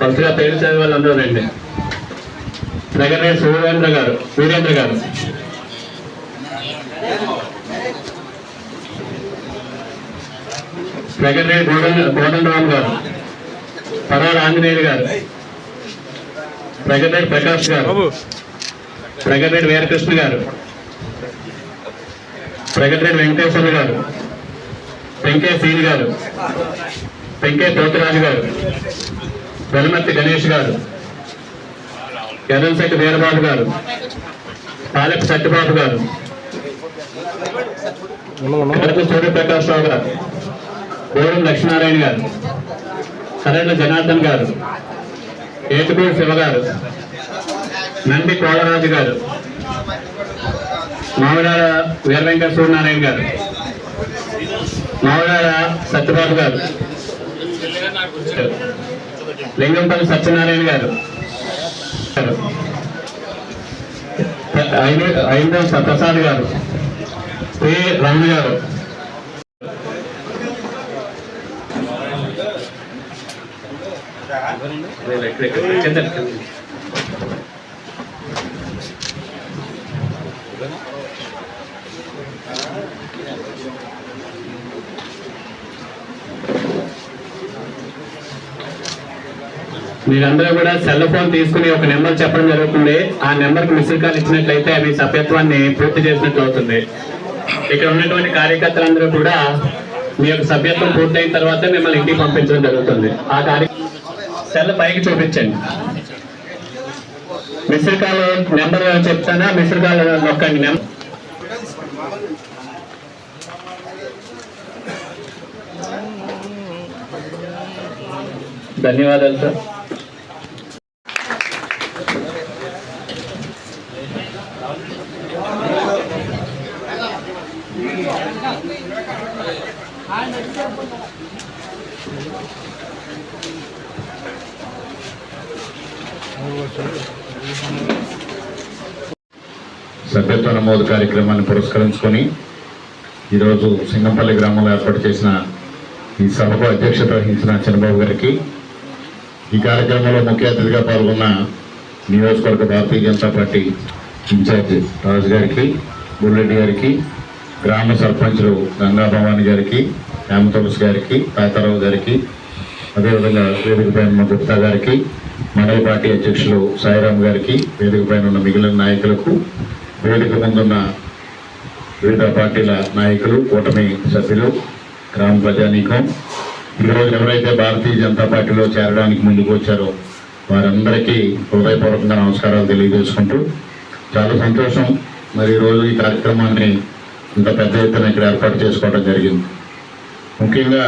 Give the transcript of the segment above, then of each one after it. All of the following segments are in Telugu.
ఫస్ట్గా పేరు చదివే వాళ్ళందరూ రండి. సెక్రటరీ సూర్యేంద్ర గారు వీరేంద్ర గారు. సెక్రటరీ గోడన్ రామ్ గారు పరాల ఆంజనేయులు గారు సెక్రటరీ ప్రకాష్ గారు సెక్రటరీ వీరకృష్ణ గారు సెక్రటరీ వెంకటేశ్వర గారు వెంకయ్య శ్రీని గారు వెంకయ్య పోతురాజు గారు. వెలమర్తి గణేష్ గారు యదంశెట్టి వీరబాబు గారు పాలెపు సత్యబాబు గారు కడప సూర్యప్రకాష్ రావు గారు గోరం లక్ష్మీనారాయణ గారు సరైన జనార్దన్ గారు ఏటుకూరు శివ గారు నంది కోలరాజు గారు మామిడార వీర వెంకట సూర్యనారాయణ గారు మామిడార సత్యబాబు గారు లింగంపల్లి సత్యనారాయణ గారు. ఐదు- ఐదో ప్రసాద్ గారు. శ్రీ రమణ గారు. Thank you. మీరందరూ కూడా సెల్ ఫోన్ తీసుకుని ఒక నెంబర్ చెప్పడం జరుగుతుంది. ఆ నెంబర్కి మిస్డ్ కాల్ ఇచ్చినట్లయితే మీ సభ్యత్వాన్ని పూర్తి చేసినట్లు అవుతుంది. ఇక్కడ ఉన్నటువంటి కార్యకర్తలందరూ కూడా మీ యొక్క సభ్యత్వం పూర్తయిన తర్వాత మిమ్మల్ని ఇంటికి పంపించడం జరుగుతుంది. ఆ కార్య సెల్ పైకి చూపించండి. మిస్డ్ కాల్ నెంబర్ చెప్తానా? మిస్డ్ కాల్ నొక్కండి నెంబర్ ధన్యవాదాలు సార్ సభ్యత్వ నమోదు కార్యక్రమాన్ని పురస్కరించుకొని ఈరోజు సింగంపల్లి గ్రామంలో ఏర్పాటు చేసిన ఈ సభకు అధ్యక్షత వహించిన చంద్రబాబు గారికి ఈ కార్యక్రమంలో ముఖ్య అతిథిగా పాల్గొన్న నియోజకవర్గ భారతీయ జనతా పార్టీ ఇన్ఛార్జ్ రాజు గారికి బుల్లెడ్డి గారికి గ్రామ సర్పంచులు గంగా భవాని గారికి హేమతులసి గారికి తాతారావు గారికి అదేవిధంగా వేదికపై ఉన్న గుప్తా గారికి మండల పార్టీ అధ్యక్షులు సాయిరాం గారికి వేదికపై ఉన్న మిగిలిన నాయకులకు వేదిక ముందున్న వివిధ పార్టీల నాయకులు కూటమి సభ్యులు గ్రామ ప్రజానీకం. ఈరోజు ఎవరైతే భారతీయ జనతా పార్టీలో చేరడానికి ముందుకు వచ్చారో వారందరికీ హృదయపూర్వకంగా నమస్కారాలు తెలియజేసుకుంటూ చాలా సంతోషం. మరి ఈరోజు ఈ కార్యక్రమాన్ని ఇంత పెద్ద ఎత్తున ఇక్కడ ఏర్పాటు చేసుకోవడం జరిగింది. ముఖ్యంగా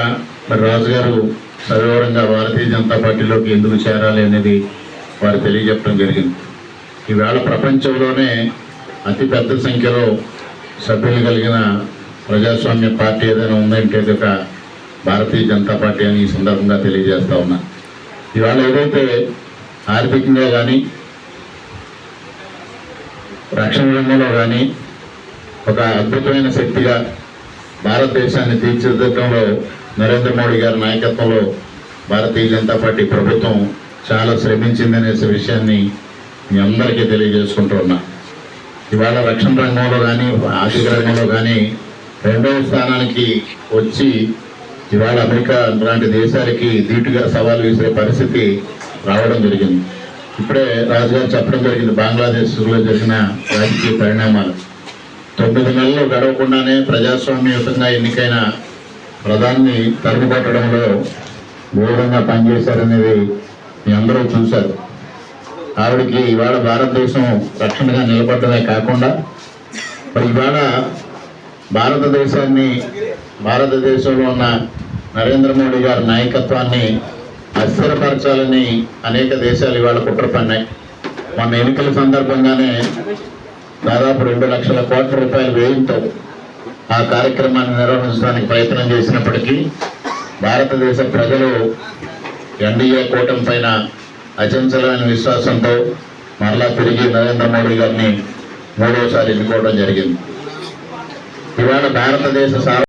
మరి రాజుగారు సవివరంగా భారతీయ జనతా పార్టీలోకి ఎందుకు చేరాలి అనేది వారు తెలియజెప్పడం జరిగింది. ఈవేళ ప్రపంచంలోనే అతి పెద్ద సంఖ్యలో సభ్యులు కలిగిన ప్రజాస్వామ్య పార్టీ ఏదైనా ఉందంటే ఒక భారతీయ జనతా పార్టీ అని ఈ సందర్భంగా తెలియజేస్తా ఉన్నా. ఇవాళ ఏదైతే ఆర్థికంగా కానీ రక్షణ రంగంలో కానీ ఒక అద్భుతమైన శక్తిగా భారతదేశాన్ని తీర్చిదిద్దడంలో నరేంద్ర మోడీ గారి నాయకత్వంలో భారతీయ జనతా పార్టీ ప్రభుత్వం చాలా శ్రమించిందనే విషయాన్ని మీ అందరికీ తెలియజేసుకుంటూ ఉన్నా. ఇవాళ రక్షణ రంగంలో కానీ ఆర్థిక రంగంలో కానీ రెండవ స్థానానికి వచ్చి ఇవాళ అమెరికా లాంటి దేశాలకి ధీటుగా సవాల్ విసిరే పరిస్థితి రావడం జరిగింది. ఇప్పుడే రాజుగారు చెప్పడం జరిగింది బంగ్లాదేశ్లో జరిగిన రాజకీయ పరిణామాలు. తొమ్మిది నెలలు గడవకుండానే ప్రజాస్వామ్యయుతంగా ఎన్నికైన ప్రధాని తరుముకొట్టడంలో ఏ విధంగా పనిచేశారనేది మీ అందరూ చూశారు. ఆవిడకి ఇవాళ భారతదేశం రక్షణగా నిలబడ్డమే కాకుండా మరి ఇవాళ భారతదేశాన్ని భారతదేశంలో ఉన్న నరేంద్ర మోడీ గారి నాయకత్వాన్ని అస్థిరపరచాలని అనేక దేశాలు ఇవాళ కుట్ర పన్నాయి మన ఎన్నికల సందర్భంగానే దాదాపు రెండు లక్షల కోట్ల రూపాయలు వ్యయంతో ఆ కార్యక్రమాన్ని నిర్వహించడానికి ప్రయత్నం చేసినప్పటికీ భారతదేశ ప్రజలు ఎన్డీఏ కూటమి పైన అచంచలమైన విశ్వాసంతో మరలా తిరిగి నరేంద్ర మోడీ గారిని మూడోసారి ఎన్నుకోవడం జరిగింది. ఇవాళ భారతదేశ సార్